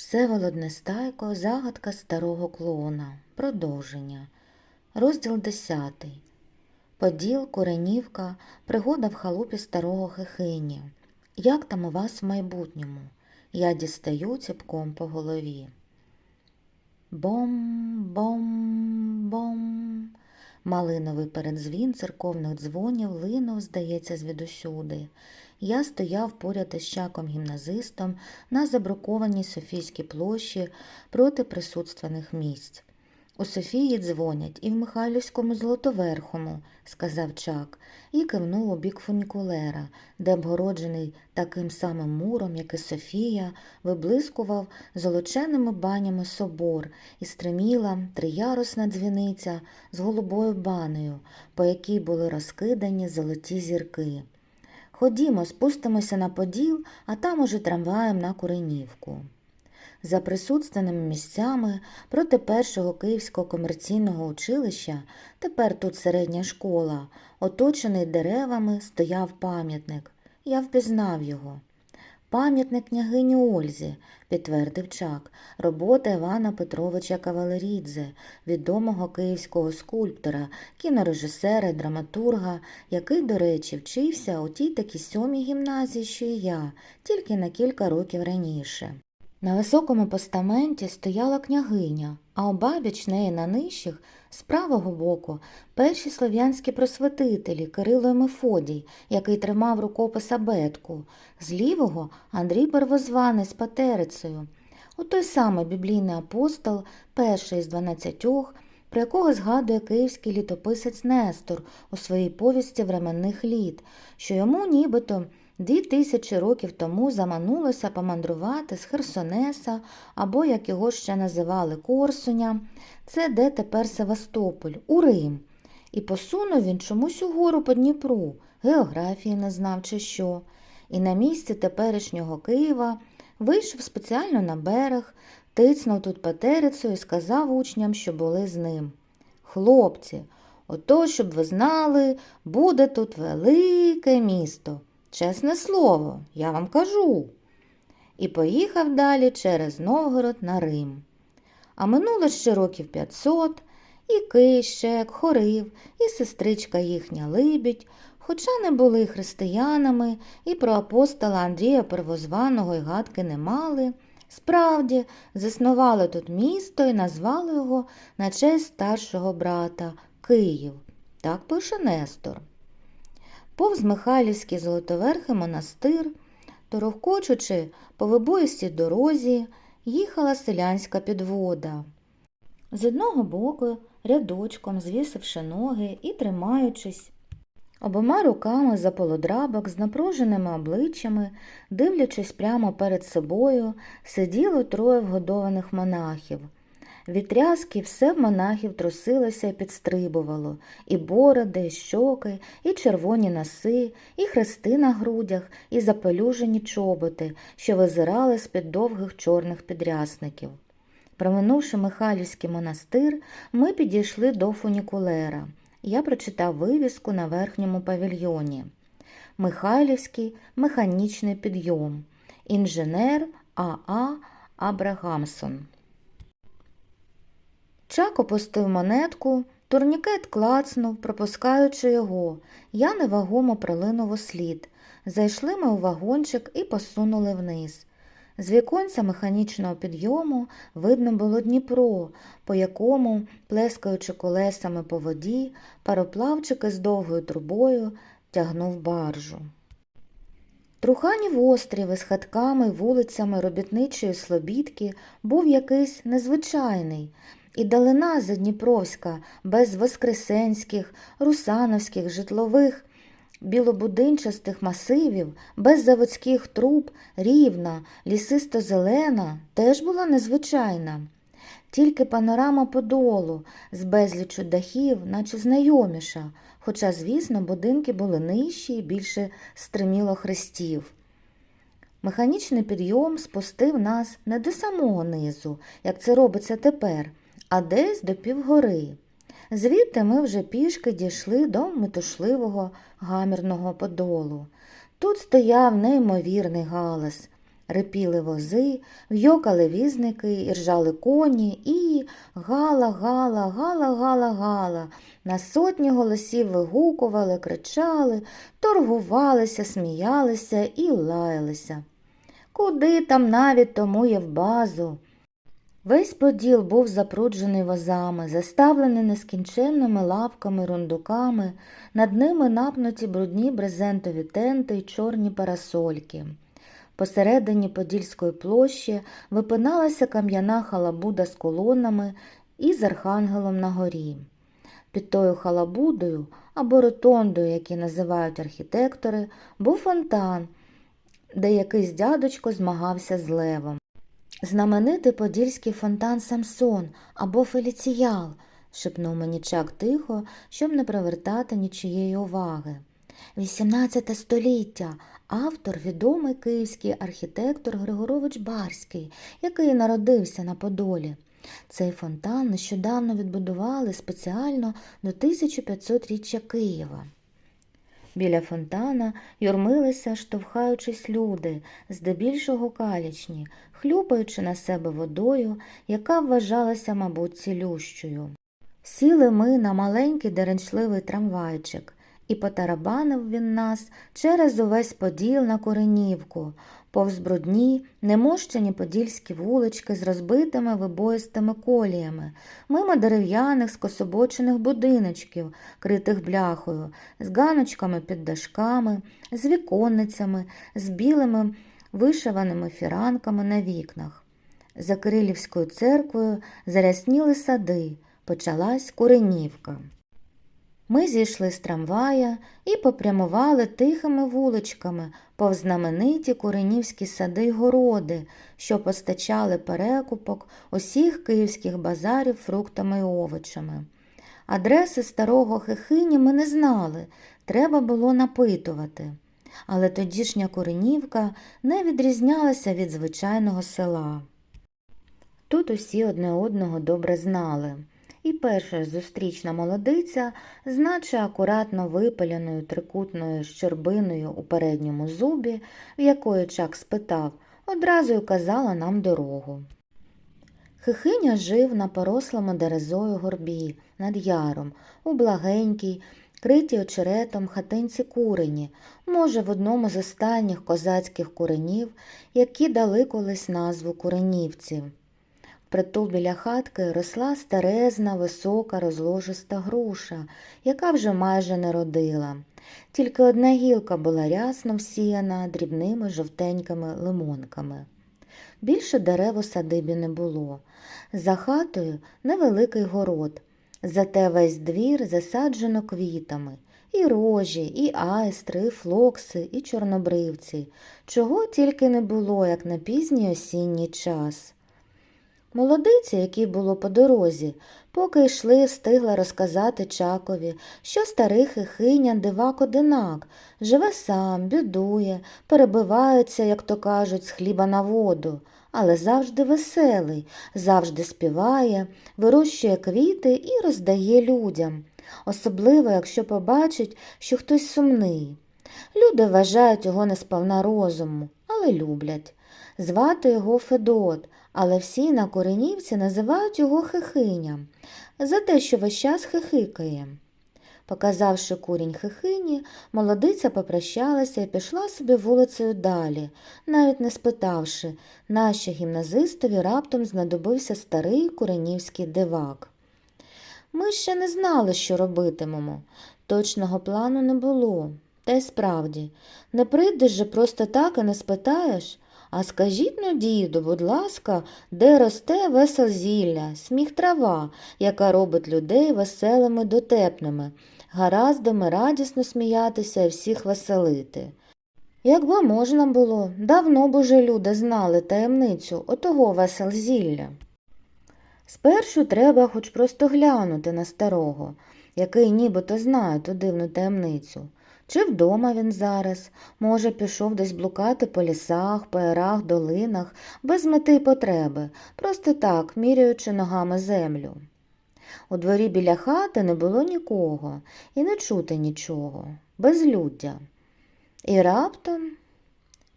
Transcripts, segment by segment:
Всеволод Нестайко, загадка старого клоуна. Продовження. Розділ 10. Поділ, Коренівка, пригода в халупі старого Хихині. Як там у вас в майбутньому? Я дістаю ціпком по голові. Бом, бом, бом. Малиновий передзвін церковних дзвонів линув, здається, звідусюди. Я стояв поряд із чаком гімназистом на забрукованій Софійській площі проти присутственних місць. У Софії дзвонять і в Михайлівському Золотоверхому, сказав чак, і кивнув у бік фунікулера, де обгороджений таким самим муром, як і Софія, виблискував золоченими банями собор і стриміла триярусна дзвіниця з голубою банею, по якій були розкидані золоті зірки. Ходімо, спустимося на поділ, а там уже трамваєм на Куренівку. За присутственими місцями проти першого Київського комерційного училища, тепер тут середня школа, оточений деревами, стояв пам'ятник. Я впізнав його. Пам'ятник княгині Ользі, підтвердив Чак, робота Івана Петровича Кавалерідзе, відомого київського скульптора, кінорежисера і драматурга, який, до речі, вчився у тій такій сьомій гімназії, що і я, тільки на кілька років раніше. На високому постаменті стояла княгиня, а обабіч неї на нижчих, з правого боку, перші слов'янські просветителі Кирило і Мефодій, який тримав рукопис абетку, з лівого Андрій Первозваний з патерицею. У той самий біблійний апостол, перший з дванадцятьох, про якого згадує київський літописець Нестор у своїй повісті временних літ, що йому нібито Дві тисячі років тому заманулося помандрувати з Херсонеса, або, як його ще називали, Корсуня, це де тепер Севастополь, у Рим. І посунув він чомусь угору по Дніпру, географії не знав чи що. І на місці теперішнього Києва вийшов спеціально на берег, тицнув тут патерицю і сказав учням, що були з ним. Хлопці, ото, щоб ви знали, буде тут велике місто. Чесне слово, я вам кажу. І поїхав далі через Новгород на Рим. А минуло ще років 500, і Кищек, Хорив, і сестричка їхня Либідь, хоча не були християнами, і про апостола Андрія Первозваного й гадки не мали, справді заснували тут місто і назвали його на честь старшого брата Київ. Так пише Нестор. Повз Михайлівський Золотоверхий монастир, торохкочучи по вибоїстій дорозі, їхала селянська підвода. З одного боку, рядочком звісивши ноги і тримаючись, обома руками за полудрабок з напруженими обличчями, дивлячись прямо перед собою, сиділо троє вгодованих монахів. Від все в монахів трусилося і підстрибувало, і бороди, і щоки, і червоні носи, і хрести на грудях, і запелюжені чоботи, що визирали з-під довгих чорних підрясників. Проминувши Михайлівський монастир, ми підійшли до фунікулера. Я прочитав вивіску на верхньому павільйоні. Михайлівський механічний підйом. Інженер А.А. Абрагамсон. Чак опустив монетку, турнікет клацнув, пропускаючи його. Я невагомо пролинув у слід. Зайшли ми у вагончик і посунули вниз. З віконця механічного підйому видно було Дніпро, по якому, плескаючи колесами по воді, пароплавчик із довгою трубою тягнув баржу. Труханів острів із хатками вулицями робітничої Слобідки був якийсь незвичайний. І далина Задніпровська, без воскресенських, русановських, житлових, білобудинчастих масивів, без заводських труб, рівна, лісисто-зелена, теж була незвичайна. Тільки панорама подолу з безлічу дахів, наче знайоміша, хоча, звісно, будинки були нижчі і більше стриміло хрестів. Механічний підйом спустив нас не до самого низу, як це робиться тепер, а десь до півгори. Звідти ми вже пішки дійшли до метушливого гамірного подолу. Тут стояв неймовірний галас. рипіли вози, в'йокали візники, і ржали коні, і гала, гала, гала, гала, гала. На сотні голосів вигукували, кричали, торгувалися, сміялися і лаялися. Куди там навіть тому є в базу. Весь поділ був запруджений возами, заставлений нескінченними лавками, рундуками, над ними напнуті брудні брезентові тенти й чорні парасольки. Посередині Подільської площі випиналася кам'яна халабуда з колонами і з архангелом на горі. Під тою халабудою або ротондою, які називають архітектори, був фонтан, де якийсь дядечко змагався з левом. Знаменитий подільський фонтан Самсон або Феліціял, шепнув мені чак тихо, щоб не привертати нічиєї уваги. 18 століття. Автор відомий київський архітектор Григорович Барський, який народився на Подолі. Цей фонтан нещодавно відбудували спеціально до 1500-річчя Києва. Біля фонтана юрмилися, штовхаючись люди, здебільшого калічні, хлюпаючи на себе водою, яка вважалася, мабуть, цілющою. Сіли ми на маленький деренчливий трамвайчик, і потарабанив він нас через увесь поділ на Коренівку, повз брудні, немощені подільські вулички з розбитими вибоїстими коліями, мимо дерев'яних скособочених будиночків, критих бляхою, з ганочками під дашками, з віконницями, з білими вишиваними фіранками на вікнах. За Кирилівською церквою зарясніли сади, почалась Куренівка. Ми зійшли з трамвая і попрямували тихими вуличками повз знамениті куренівські сади й городи, що постачали перекупок усіх київських базарів фруктами й овочами. Адреси старого хихині ми не знали, треба було напитувати. Але тодішня Куренівка не відрізнялася від звичайного села. Тут усі одне одного добре знали і перша зустрічна молодиця, з наче акуратно випаленою трикутною щербиною у передньому зубі, в якої чак спитав, одразу й указала нам дорогу. Хихиня жив на порослому дерезою горбі над яром, у благенькій, критій очеретом хатинці курені, може, в одному з останніх козацьких куренів, які дали колись назву куренівці. Притул біля хатки росла старезна, висока, розложиста груша, яка вже майже не родила. Тільки одна гілка була рясно всіяна дрібними жовтенькими лимонками. Більше дерев у садибі не було. За хатою невеликий город, зате весь двір засаджено квітами. І рожі, і айстри, і флокси, і чорнобривці. Чого тільки не було, як на пізній осінній час. Молодиця, якій було по дорозі, поки йшли, встигла розказати Чакові, що старий хихинян дивак одинак, живе сам, бідує, перебивається, як то кажуть, з хліба на воду, але завжди веселий, завжди співає, вирощує квіти і роздає людям, особливо, якщо побачить, що хтось сумний. Люди вважають його несповна розуму, але люблять. Звати його Федот але всі на коренівці називають його хихиням за те, що весь час хихикає. Показавши курінь хихині, молодиця попрощалася і пішла собі вулицею далі, навіть не спитавши, нащо гімназистові раптом знадобився старий куренівський дивак. Ми ще не знали, що робитимемо. Точного плану не було. Та й справді, не прийдеш же просто так і не спитаєш, а скажіть ну, діду, будь ласка, де росте веселзілля, сміх трава, яка робить людей веселими дотепними, гараздами радісно сміятися і всіх веселити. Якби можна було, давно б уже люди знали таємницю отого веселзілля. Спершу треба хоч просто глянути на старого, який нібито знає ту дивну таємницю. Чи вдома він зараз, може, пішов десь блукати по лісах, паерах, долинах, без мети й потреби, просто так, міряючи ногами землю. У дворі біля хати не було нікого і не чути нічого, безлюддя. І раптом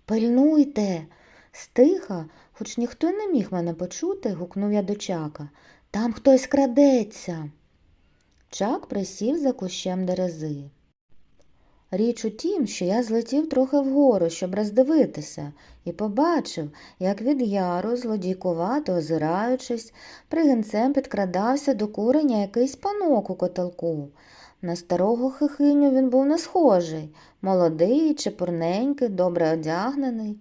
пильнуйте, Стиха, хоч ніхто не міг мене почути, гукнув я до чака. Там хтось крадеться. Чак присів за кущем дерези. Річ у тім, що я злетів трохи вгору, щоб роздивитися, і побачив, як від яру, злодійкувато озираючись, пригінцем підкрадався до куреня якийсь панок у котелку. На старого хихиню він був не схожий, молодий, чепурненький, добре одягнений.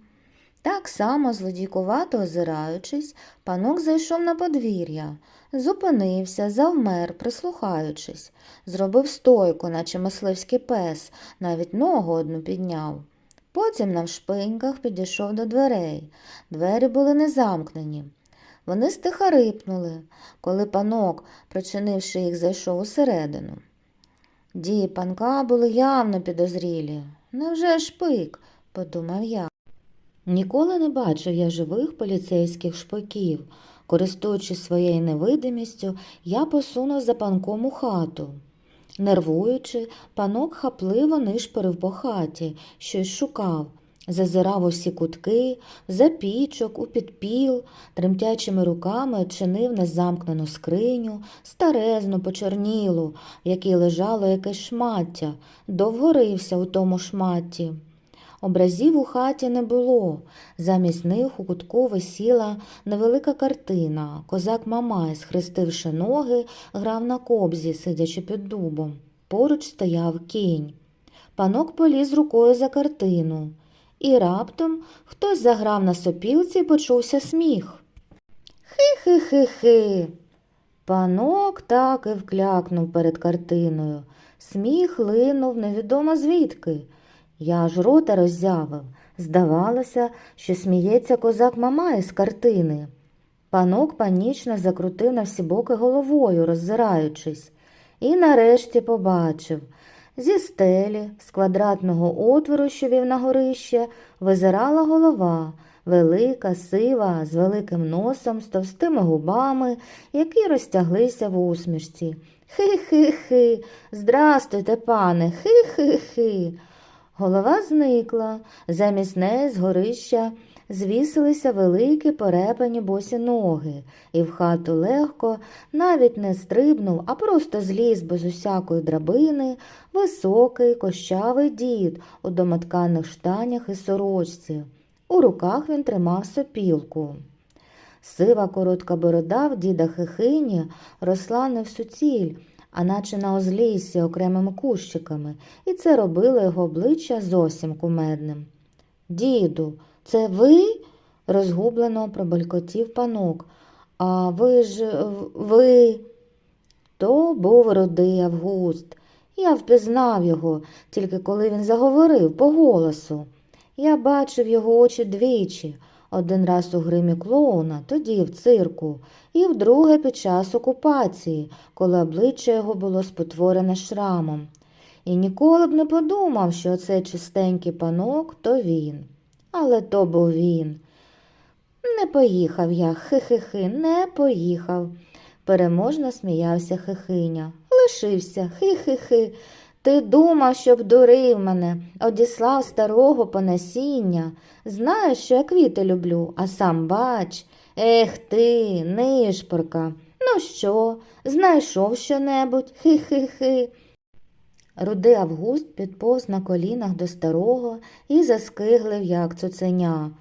Так само, злодійкувато озираючись, панок зайшов на подвір'я, зупинився, завмер, прислухаючись, зробив стойку, наче мисливський пес, навіть ногу одну підняв. Потім навшпиньках підійшов до дверей. Двері були не замкнені. Вони стиха рипнули, коли панок, причинивши їх, зайшов усередину. Дії панка були явно підозрілі. Невже шпик? подумав я. Ніколи не бачив я живих поліцейських шпиків. Користуючись своєю невидимістю, я посунув за панком у хату. Нервуючи, панок хапливо нишпорив по хаті, щось шукав, зазирав у всі кутки, за пічок, у підпіл, тремтячими руками чинив незамкнену скриню, старезну, почорнілу, в якій лежало якесь шмаття, довго рився у тому шматті. Образів у хаті не було. Замість них у кутку висіла невелика картина. Козак Мамай, схрестивши ноги, грав на кобзі, сидячи під дубом. Поруч стояв кінь. Панок поліз рукою за картину. І раптом хтось заграв на сопілці і почувся сміх. Хи-хи-хи-хи. Панок так і вклякнув перед картиною. Сміх линув невідомо звідки. Я аж рота роззявив. Здавалося, що сміється козак Мамай з картини. Панок панічно закрутив на всі боки головою, роззираючись, і нарешті побачив. Зі стелі, з квадратного отвору, що вів на горище, визирала голова, велика, сива, з великим носом, з товстими губами, які розтяглися в усмішці. Хи-хи-хи, здрастуйте, пане, хи-хи-хи. Голова зникла, замість неї з горища звісилися великі перепані босі ноги, і в хату легко навіть не стрибнув, а просто зліз без усякої драбини високий кощавий дід у домотканих штанях і сорочці. У руках він тримав сопілку. Сива коротка борода в діда хихині росла не в суціль, а наче на озліссі окремими кущиками, і це робило його обличчя зовсім кумедним. Діду, це ви? розгублено пробелькотів панок. А ви ж ви. То був рудий Август. Я впізнав його, тільки коли він заговорив по голосу. Я бачив його очі двічі, один раз у гримі клоуна, тоді в цирку, і вдруге під час окупації, коли обличчя його було спотворене шрамом. І ніколи б не подумав, що оцей чистенький панок то він. Але то був він. Не поїхав я, хи-хи-хи, не поїхав. Переможно сміявся хихиня. Лишився, хи-хи-хи. Ти думав, щоб дурив мене, одіслав старого по насіння. Знаєш, що я квіти люблю, а сам бач. Ех ти, нишпорка. Ну що, знайшов що-небудь? Хи-хи-хи. Рудий Август підповз на колінах до старого і заскиглив, як цуценя.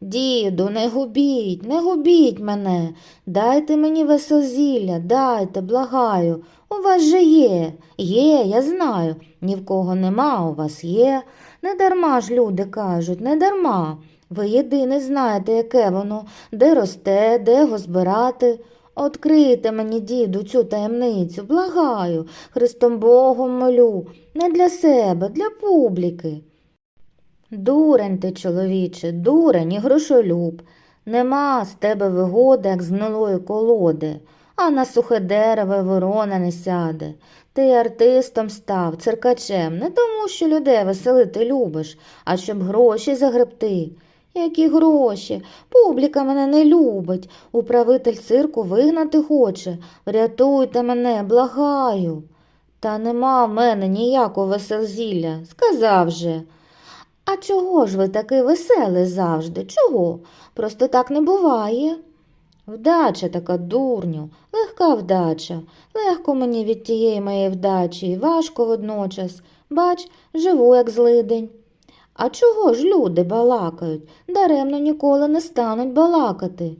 Діду, не губіть, не губіть мене, дайте мені веселзілля, дайте, благаю. У вас же є, є, я знаю. Ні в кого нема, у вас є. Не дарма ж люди кажуть, не дарма. Ви єдине знаєте, яке воно, де росте, де його збирати. Открийте мені, діду, цю таємницю, благаю, Христом Богом молю, не для себе, для публіки. Дурень ти, чоловіче, дурень і грошолюб. Нема з тебе вигоди, як з гнилої колоди, а на сухе дерево ворона не сяде. Ти артистом став, циркачем, не тому, що людей веселити любиш, а щоб гроші загребти. Які гроші? Публіка мене не любить. Управитель цирку вигнати хоче. Врятуйте мене, благаю. Та нема в мене ніякого веселзілля, сказав же. А чого ж ви такий веселий завжди? Чого? Просто так не буває. Вдача така, дурню, легка вдача. Легко мені від тієї моєї вдачі і важко водночас. Бач, живу, як злидень. А чого ж люди балакають? Даремно ніколи не стануть балакати.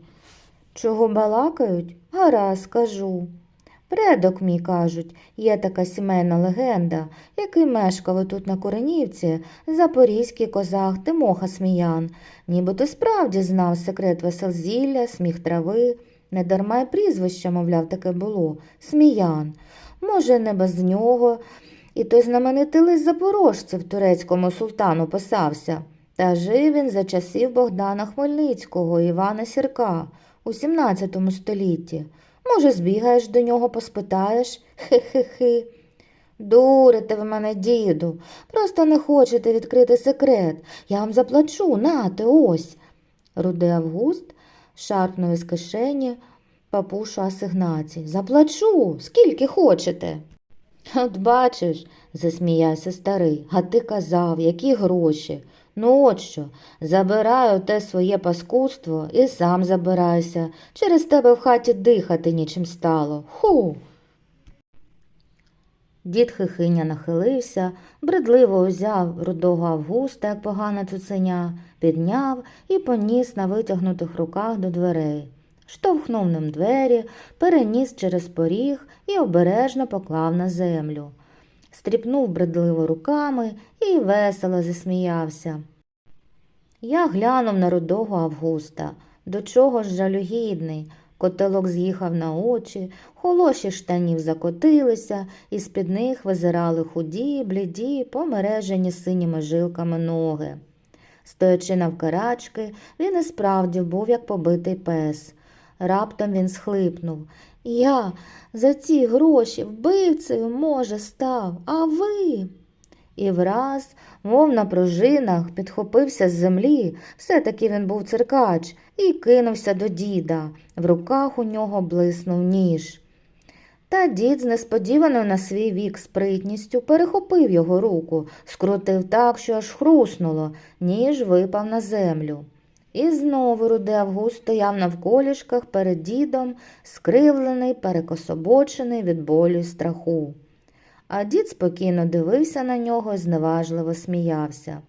Чого балакають? Гаразд, скажу. Предок мій, кажуть, є така сімейна легенда, який мешкав тут на Коренівці, запорізький козак Тимоха Сміян, нібито справді знав секрет веселзілля, сміх трави, недарма й прізвище, мовляв, таке було Сміян. Може, не без нього. І той знаменитий лист запорожців турецькому султану писався. Та жив він за часів Богдана Хмельницького Івана Сірка у 17 столітті. Може, збігаєш до нього, поспитаєш? Хи-хи-хи. Дурите ви мене, діду, просто не хочете відкрити секрет. Я вам заплачу, нате, ось. Рудий Август шарпнув із кишені папушу асигнацій. Заплачу, скільки хочете. От бачиш, засміявся старий, а ти казав, які гроші. Ну от що, забираю те своє паскудство і сам забирайся. Через тебе в хаті дихати нічим стало. Ху. Дід Хихиня нахилився, бредливо узяв рудого Августа, як погане цуценя, підняв і поніс на витягнутих руках до дверей. Штовхнув ним двері, переніс через поріг і обережно поклав на землю. Стріпнув бредливо руками і весело засміявся. Я глянув на рудого Августа. До чого ж жалюгідний. Котелок з'їхав на очі, холоші штанів закотилися, і з-під них визирали худі, бліді, помережені синіми жилками ноги. Стоячи навкарачки, він і справді був як побитий пес. Раптом він схлипнув. Я за ці гроші вбивцею, може, став, а ви. І враз, мов на пружинах, підхопився з землі, все-таки він був циркач, і кинувся до діда. В руках у нього блиснув ніж. Та дід з несподіваною на свій вік спритністю перехопив його руку, скрутив так, що аж хруснуло, ніж випав на землю. І знову рудий Август стояв навколішках перед дідом, скривлений, перекособочений від болю й страху. А дід спокійно дивився на нього і зневажливо сміявся.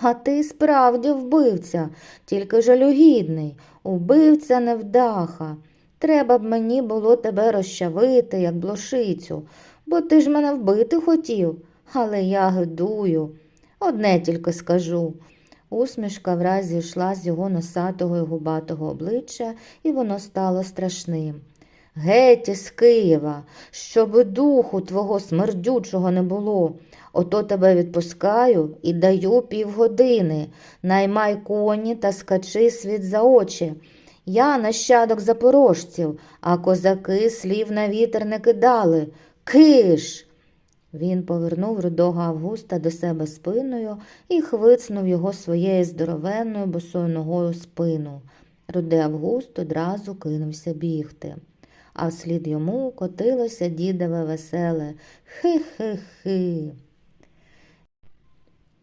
А ти справді вбивця, тільки жалюгідний, убивця невдаха. Треба б мені було тебе розчавити, як блошицю, бо ти ж мене вбити хотів, але я гидую. Одне тільки скажу. Усмішка враз зійшла з його носатого і губатого обличчя, і воно стало страшним. Геть із Києва, щоби духу твого смердючого не було. Ото тебе відпускаю і даю півгодини. Наймай коні та скачи світ за очі. Я нащадок запорожців, а козаки слів на вітер не кидали. Киш. Він повернув рудого Августа до себе спиною і хвицнув його своєю здоровенною босою ногою спину. Рудий Август одразу кинувся бігти. А вслід йому котилося дідове веселе хи-хи-хи.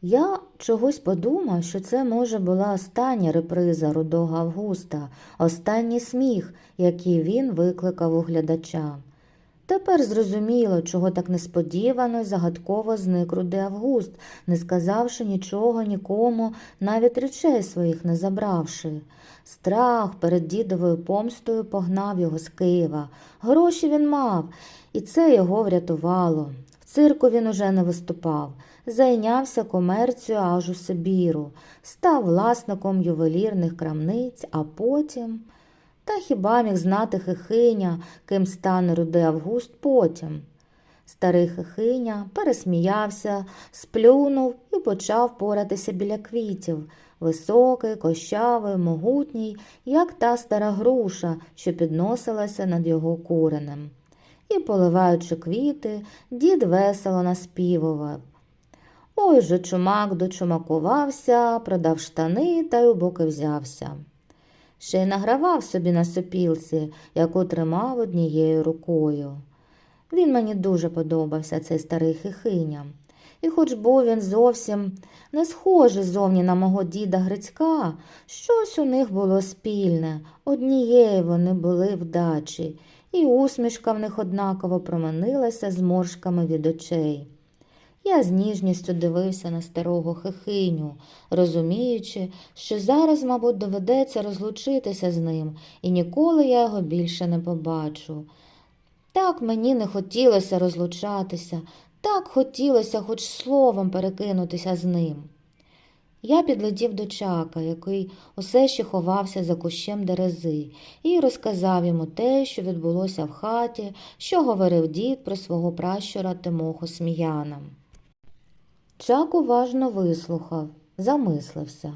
Я чогось подумав, що це, може, була остання реприза рудого Августа, останній сміх, який він викликав у глядача. Тепер зрозуміло, чого так несподівано й загадково зник рудий Август, не сказавши нічого нікому, навіть речей своїх не забравши. Страх перед дідовою помстою погнав його з Києва. Гроші він мав, і це його врятувало. В цирку він уже не виступав, зайнявся комерцією аж у Сибіру, став власником ювелірних крамниць, а потім. Та хіба міг знати Хихиня, ким стане рудий Август потім? Старий Хихиня пересміявся, сплюнув і почав поратися біля квітів, високий, кощавий, могутній, як та стара груша, що підносилася над його куренем. І, поливаючи квіти, дід весело наспівував. Ой же чумак дочумакувався, продав штани та й у боки взявся. Ще й награвав собі на сопілці, яку тримав однією рукою. Він мені дуже подобався, цей старий хихиня. І хоч був він зовсім не схожий зовні на мого діда Грицька, щось у них було спільне, однієї вони були вдачі, і усмішка в них однаково променилася зморшками від очей. Я з ніжністю дивився на старого хихиню, розуміючи, що зараз, мабуть, доведеться розлучитися з ним, і ніколи я його більше не побачу. Так мені не хотілося розлучатися, так хотілося хоч словом перекинутися з ним. Я підлетів до чака, який усе ще ховався за кущем дерези, і розказав йому те, що відбулося в хаті, що говорив дід про свого пращура Тимоху Сміяна. Чак уважно вислухав, замислився.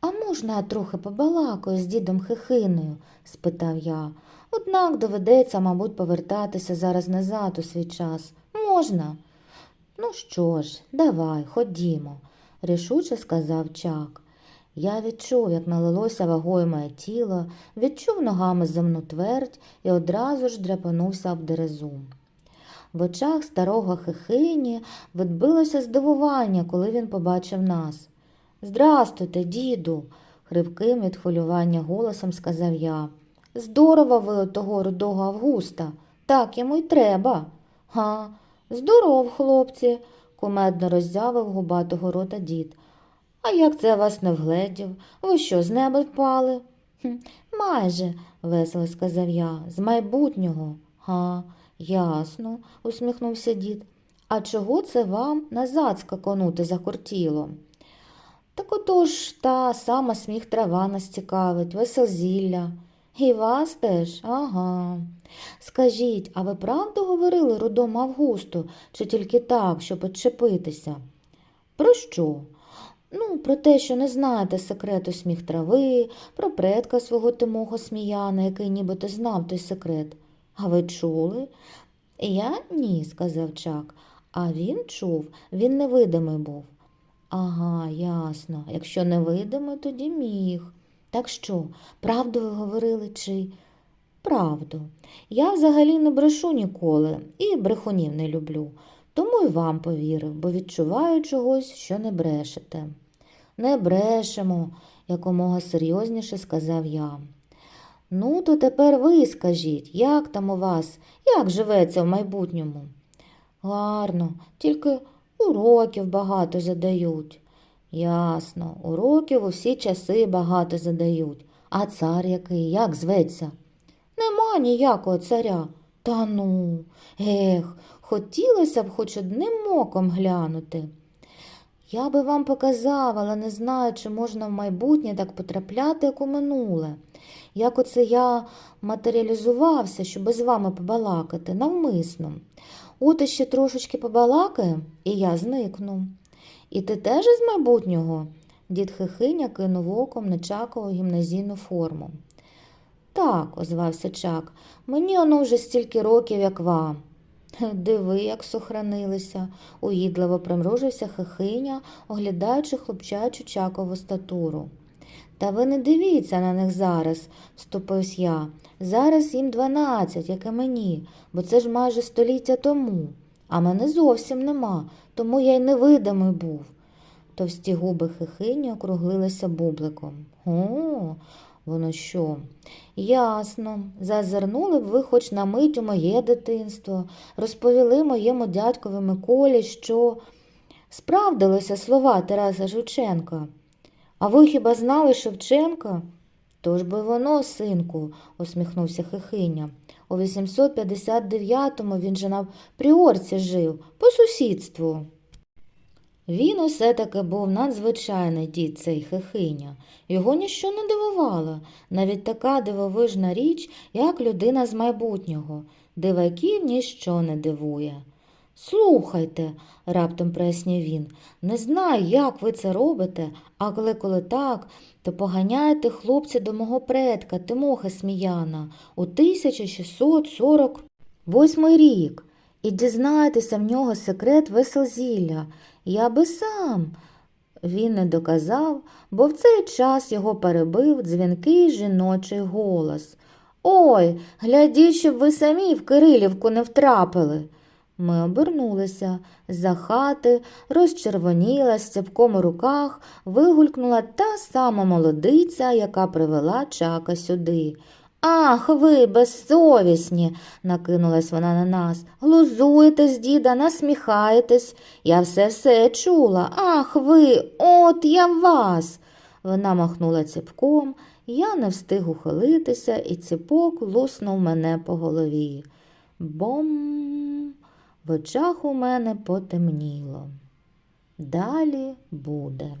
А можна я трохи побалакаю з дідом Хихиною? спитав я. Однак доведеться, мабуть, повертатися зараз назад у свій час. Можна? Ну що ж, давай, ходімо, рішуче сказав Чак. Я відчув, як налилося вагою моє тіло, відчув ногами земну твердь і одразу ж дряпанувся об дерезу. В очах старого хихині відбилося здивування, коли він побачив нас. Здрастуйте, діду, хрипким від хвилювання голосом сказав я. Здорово ви того рудого Августа. Так йому й треба. Га, здоров, хлопці, кумедно роззявив губатого рота дід. А як це вас не вгледів? Ви що, з неба впали? «Хм, майже, весело сказав я, з майбутнього. Га, ясно, усміхнувся дід. А чого це вам назад скаконути захотіло? Так отож та сама сміх трава нас цікавить, веселзілля. І вас теж? Ага. Скажіть, а ви правду говорили рудому Августу, чи тільки так, щоб відчепитися? Про що? Ну, про те, що не знаєте секрету сміх трави, про предка свого Тимохо Сміяна, який нібито знав той секрет. А ви чули? Я ні, сказав Чак. А він чув, він невидимий був. Ага, ясно. Якщо невидимий, тоді міг. Так що, правду ви говорили чи? Правду. Я взагалі не брешу ніколи і брехунів не люблю. Тому й вам повірив, бо відчуваю чогось, що не брешете. Не брешемо, якомога серйозніше сказав я. Ну, то тепер ви скажіть, як там у вас, як живеться в майбутньому? Гарно, тільки уроків багато задають. Ясно, уроків у всі часи багато задають. А цар який, як зветься? Нема ніякого царя. Та ну, ех, хотілося б хоч одним оком глянути. Я би вам показав, але не знаю, чи можна в майбутнє так потрапляти, як у минуле. Як оце я матеріалізувався, щоб з вами побалакати, навмисно. От іще трошечки побалакаємо, і я зникну. І ти теж із майбутнього? Дід Хихиня кинув оком на чакову гімназійну форму. Так, озвався Чак, мені воно вже стільки років, як вам. Диви, як сохранилися, уїдливо примружився Хихиня, оглядаючи хлопчачу чакову статуру. Та ви не дивіться на них зараз, вступився я. Зараз їм дванадцять, як і мені, бо це ж майже століття тому. А мене зовсім нема, тому я й невидимий був. Товсті губи хихині округлилися бубликом. О, воно що? Ясно. Зазирнули б ви хоч на мить у моє дитинство, розповіли моєму дядькові Миколі, що справдилися слова Тараса Шевченка. А ви хіба знали Шевченка? Тож би воно, синку, усміхнувся Хихиня. У 859-му він же на Пріорці жив, по сусідству. Він усе таки був надзвичайний дід цей Хихиня. Його ніщо не дивувало, навіть така дивовижна річ, як людина з майбутнього. Диваків ніщо не дивує. Слухайте, раптом прояснив він, не знаю, як ви це робите, але коли так, то поганяйте хлопці до мого предка Тимохи Сміяна у 1648 рік і дізнайтеся в нього секрет веселзілля. Я би сам. Він не доказав, бо в цей час його перебив дзвінкий жіночий голос. Ой, глядіть, щоб ви самі в Кирилівку не втрапили. Ми обернулися. За хати розчервоніла з цепком у руках, вигулькнула та сама молодиця, яка привела чака сюди. Ах, ви, безсовісні, накинулась вона на нас. Глузуєте з діда, насміхаєтесь. Я все все чула. Ах ви, от я вас. Вона махнула ціпком, я не встиг ухилитися, і ціпок луснув мене по голові. Бом! В очах у мене потемніло. Далі буде.